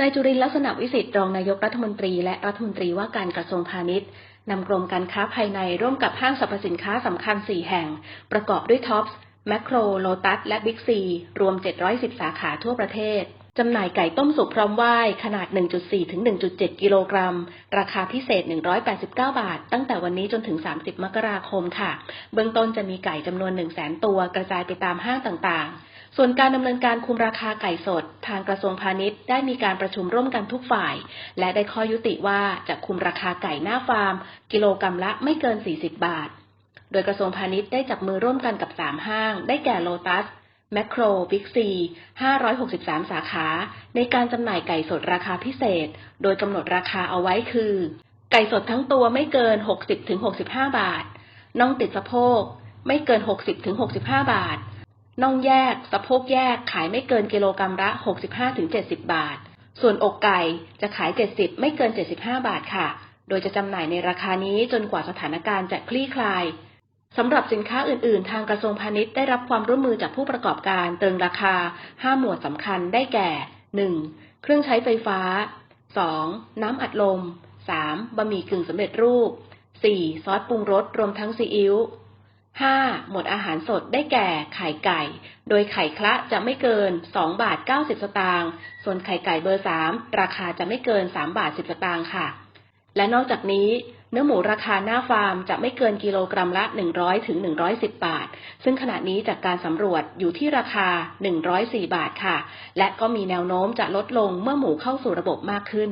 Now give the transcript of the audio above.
นายจุรินทร์ลักษณะวิสิทธิ์รองนายกรัฐมนตรีและรัฐมนตรีว่าการกระทรวงพาณิชย์นำกรมการค้าภายในร่วมกับห้างสรรพสินค้าสำคัญ 4 แห่ง ประกอบด้วยท็อปส์แมคโคร โลตัส และบิ๊กซี รวม 710 สาขาทั่วประเทศ จำหน่ายไก่ต้มสุกพร้อมว่ายขนาด 1.4 ถึง 1.7 กิโลกรัม ราคาพิเศษ 189 บาท ตั้งแต่วันนี้จนถึง 30 มกราคมค่ะ เบื้องต้นจะมีไก่จำนวน 100,000 ตัวกระจายไปตามห้างต่างๆ ส่วนการดำเนินการคุมราคาไก่สด ทางกระทรวงพาณิชย์ได้มีการประชุมร่วมกันทุกฝ่าย และได้ข้อยุติว่าจะคุมราคาไก่หน้าฟาร์ม กิโลกรัมละไม่เกิน 40 บาท โดยกระทรวงพาณิชย์ได้จับมือร่วมกันกับ 3 ห้าง ได้แก่โลตัส แมคโครบิ๊กซี 563 สาขา ในการจำหน่ายไก่สดราคาพิเศษ โดยกำหนดราคาเอาไว้คือ ไก่สดทั้งตัวไม่เกิน 60-65 บาท น่องติดสะโพก ไม่เกิน 60-65 บาท น่องแยก สะโพกแยกขายไม่เกินกิโลกรัมละ 65-70 บาท ส่วนอกไก่จะขาย 70 ไม่เกิน 75 บาทค่ะ โดยจะจำหน่ายในราคานี้จนกว่าสถานการณ์จะคลี่คลาย สำหรับสินค้าอื่น ๆ ทางกระทรวงพาณิชย์ได้รับความร่วมมือจากผู้ประกอบการเติงราคา 5 หมวดสำคัญได้แก่ 1. เครื่องใช้ไฟฟ้า 2. น้ำอัดลม 3. บะหมี่กึ่งสำเร็จรูป 4. ซอสปรุงรสรวมทั้งซีอิ๊ว 5. หมวดอาหารสดได้แก่ไข่ไก่ โดยไข่คละจะไม่เกิน 2 บาท 90 สตางค์ ส่วนไข่ไก่เบอร์ 3 ราคาจะไม่เกิน 3 บาท 10 สตางค์ค่ะ และนอกจากนี้ เนื้อหมูราคาหน้าฟาร์มจะไม่เกินกิโลกรัมละ 100ถึง110 บาท ซึ่งขณะนี้จากการสำรวจอยู่ที่ราคา 104 บาทค่ะ และก็มีแนวโน้มจะลดลงเมื่อหมูเข้าสู่ระบบมากขึ้น